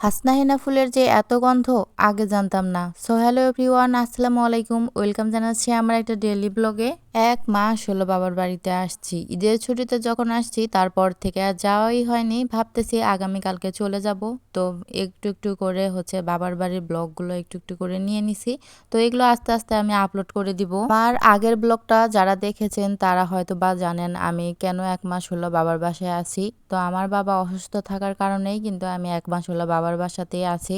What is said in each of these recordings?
হাসনাহিনা ফুলের যে এত গন্ধ, আগে জানতাম না। সো হ্যালো এভরিওয়ান আসসালামু আলাইকুম। ওয়েলকাম জানাচ্ছি আমার একটা ডেলি ব্লগে এক মাস হলো বাবার বাড়িতে আসছি। ঈদের ছুটিতে যখন আসছি, তারপর থেকে আর যাওয়াই হয়নি। ভাবতেছি আগামীকালকে চলে যাব। তো একটু একটু করে হচ্ছে বাবার বাড়ির ব্লগগুলো একটু একটু করে নিয়ে নিছি। তো এগুলো আস্তে আস্তে আমি আপলোড করে দিব। আর আগের ব্লগটা যারা দেখেছেন, তারা হয়তো বা জানেন আমি কেন এক মাস হলো বাবার বাসায় আছি। তো আমার বাবা অসুস্থ থাকার কারণেই কিন্তু আমি এক মাস হলো বাবার বাসাতেই আছি।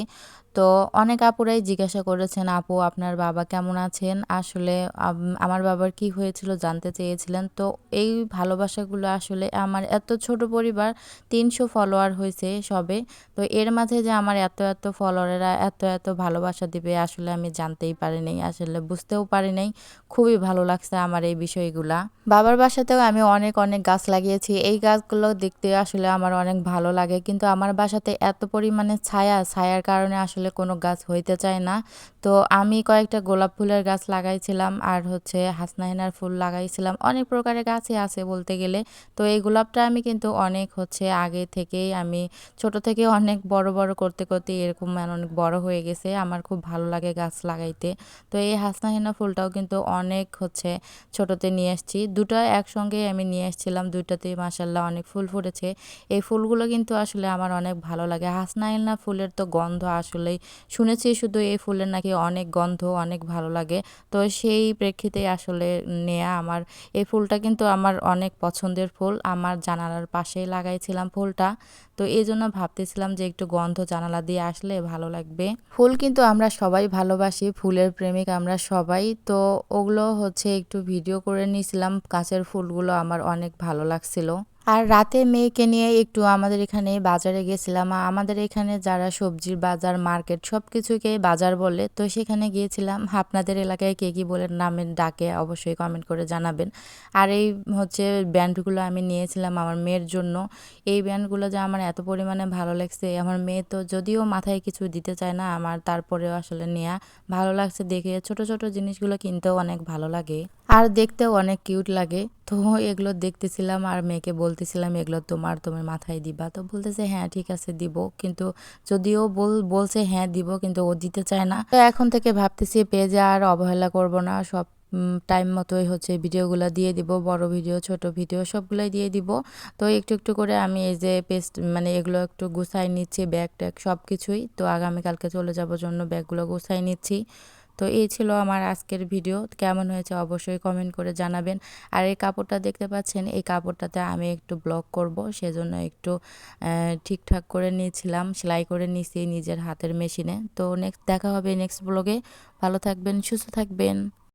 তো অনেক আপুরাই জিজ্ঞাসা করেছেন, আপু, আপনার বাবা কেমন আছেন? আসলে আমার বাবার কি হয়েছিল জানতে চেয়েছিলেন। তো এই ভালোবাসাগুলো আসলে আমার এত ছোট পরিবার, তিনশো ফলোয়ার হয়েছে সবে। তো এর মাঝে যে আমার এত এত ফলোয়ারেরা এত এত ভালোবাসা দিবে আসলে আমি জানতেই পারিনি আসলে বুঝতেও পারি নাই। খুবই ভালো লাগছে আমার এই বিষয়গুলা। বাবার বাসাতেও আমি অনেক অনেক গাছ লাগিয়েছি। এই গাছগুলো দেখতে আসলে আমার অনেক ভালো লাগে। কিন্তু আমার বাসাতে এত পরিমাণে ছায়া, ছায়ার কারণে আসলে কোনো গাছ হইতে চায় না। তো আমি কয়েকটা গোলাপ ফুলের গাছ লাগাইছিলাম আর হচ্ছে হাসনাহিনার ফুল লাগাইছিলাম। অনেক প্রকারের গাছই আছে বলতে গেলে। তো এই গোলাপটা আমি কিন্তু অনেক হচ্ছে আগে থেকেই আমি ছোট থেকে অনেক বড় বড় করতে করতে এরকম মানে অনেক বড় হয়ে গেছে। আমার খুব ভালো লাগে গাছ লাগাইতে। তো এই হাসনাহিনা ফুলটাও কিন্তু অনেক হচ্ছে ছোটতে নিয়ে এসেছি দুটো একসঙ্গে আমি নিয়ে এসেছিলাম দুইটাতেই মাসাল্লাহ অনেক ফুল ফুটেছে। এই ফুলগুলো কিন্তু আসলে আমার অনেক ভালো লাগে। হাসনাইনা ফুলের তো গন্ধ আসলেই শুনেছি শুধু এই ফুলের নাকি অনেক গন্ধ, অনেক ভালো লাগে। তো সেই প্রেক্ষিতে আসলে নেয়া আমার, এই ফুলটা কিন্তু আমার অনেক পছন্দের ফুল। আমার জানালার পাশেই লাগাইছিলাম ফুলটা। তো এই জন্য ভাবতেছিলাম যে একটু গন্ধ জানালা দিয়ে আসলে ভালো লাগবে। ফুল কিন্তু আমরা সবাই ভালোবাসি, ফুলের প্রেমিক আমরা সবাই। তো ওগুলো হচ্ছে একটু ভিডিও করে নিয়েছিলাম। কাছের ফুলগুলো আমার অনেক ভালো লাগছিল। আর রাতে মেয়েকে নিয়ে একটু আমাদের এখানে বাজারে গেছিলাম। আমাদের এখানে যারা সবজির বাজার, মার্কেট সব কিছুকে বাজার বলে, তো সেখানে গিয়েছিলাম। আপনাদের এলাকায় কে কী বলে নামের ডাকে অবশ্যই কমেন্ট করে জানাবেন। আর এই হচ্ছে ব্যান্ডগুলো আমি নিয়েছিলাম আমার মেয়ের জন্য। এই ব্যান্ডগুলো যে আমার এত পরিমাণে ভালো লাগছে, আমার মেয়ে তো যদিও মাথায় কিছু দিতে চায় না, আমার তারপরেও আসলে নেয়া ভালো লাগছে দেখে। ছোট ছোট জিনিসগুলো কিনতেও অনেক ভালো লাগে। আর দেখতেও অনেক কিউট লাগে। তো এগুলো দেখতেছিলাম আর মেয়েকে বলতেছিলাম, এগুলো তোমার তোমার মাথায় দিবা। তো বলতেছে হ্যাঁ ঠিক আছে, দিব। কিন্তু যদিও বল, বলছে হ্যাঁ দিব, কিন্তু ও দিতে চায় না। তো এখন থেকে ভাবতেছি, পেজে আর অবহেলা করব না, সব টাইম মতোই হচ্ছে ভিডিওগুলো দিয়ে দিব, বড় ভিডিও, ছোট ভিডিও, সবগুলোই দিয়ে দিব। তো একটু একটু করে আমি এই যে পেস্ট মানে এগুলো একটু গুছাই নিচ্ছি, ব্যাগ ট্যাগ সব কিছুই তো আগামীকালকে চলে যাব জন্য ব্যাগগুলো গুছাই নিচ্ছি। তো এই ছিল আমার আজকের ভিডিও। কেমন হয়েছে অবশ্যই কমেন্ট করে জানাবেন। আর এই কাপড়টা দেখতে পাচ্ছেন, এই কাপড়টাতে আমি একটু ব্লক করব, সেজন্য একটু ঠিকঠাক করে নিয়েছিলাম, সেলাই করে নিয়েছি নিজের হাতের মেশিনে তো নেক্সট দেখা হবে নেক্সট ব্লগে ভালো থাকবেন, সুস্থ থাকবেন।